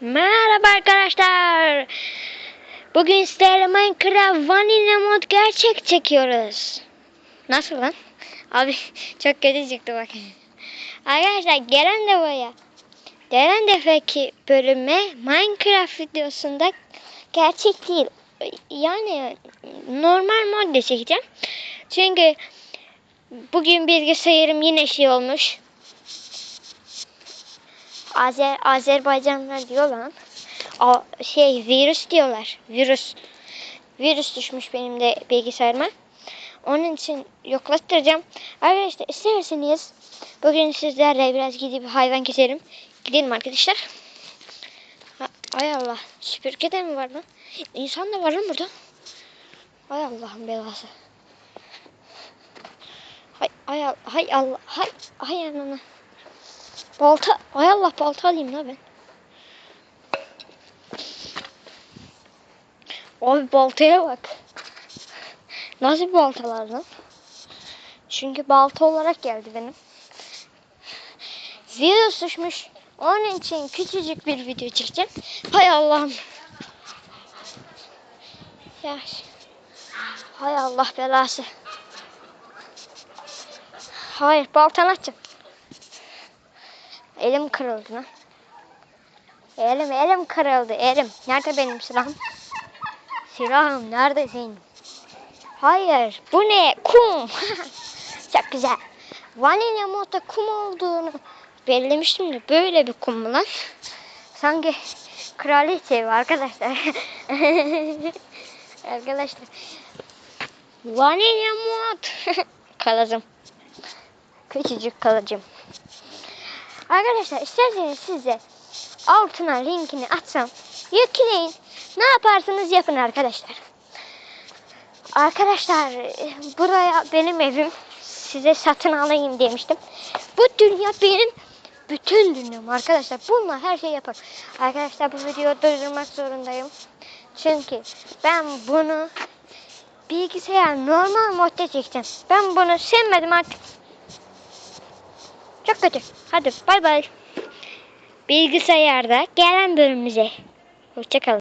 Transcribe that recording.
Merhaba arkadaşlar. Bugün sizlerle Minecraft Vanilla mod gerçek çekiyoruz. Nasıl lan? Abi çok kötü çıktı bak. Arkadaşlar gelen de buraya. Gelen defeki bölüme Minecraft videosunda gerçek değil. Yani normal modda çekeceğim. Çünkü bugün bilgisayarım yine şey olmuş. Azer Azerbaycanlılar diyor lan. A, şey virüs diyorlar. Virüs. Virüs düşmüş benim de bilgisayarıma. Onun için yoklattıracağım. Arkadaşlar isterseniz bugün sizlerle biraz gidip hayvan keselim. Gidelim arkadaşlar. Ay Allah. Süpürge de mi var lan? İnsan da var lan burada. Ay Allah'ın belası. Hay, ay, hay Allah. Hay, hay anana. Balta. Ay Allah balta alayım la ben. Abi baltaya bak. Nasıl baltalar lan? Çünkü balta olarak geldi benim. Virüs düşmüş. Onun için küçücük bir video çekeceğim. Hay Allah'ım. Ya. Hay Allah belası. Hayır baltanı açacağım. Elim kırıldı lan. Elim elim kırıldı elim. Nerede benim silahım? Silahım neredesin? Hayır bu ne? Kum. Çok güzel. Vanilya modda kum olduğunu belirlemiştim de böyle bir kum mu lan? Sanki kraliçe evi arkadaşlar. arkadaşlar. Vanilya mod. Kalacağım. Küçücük kalacağım. Arkadaşlar isterseniz size altına linkini atsam yükleyin. Ne yaparsınız yapın arkadaşlar. Arkadaşlar buraya benim evim size satın alayım demiştim. Bu dünya benim bütün dünyam arkadaşlar. Bununla her şey yapar. Arkadaşlar bu videoyu durdurmak zorundayım. Çünkü ben bunu bilgisayar normal modda çekeceğim. Ben bunu sevmedim artık. Çok kötü. Hadi bay bay. Bilgisayarda gelen bölümümüze. Hoşçakalın.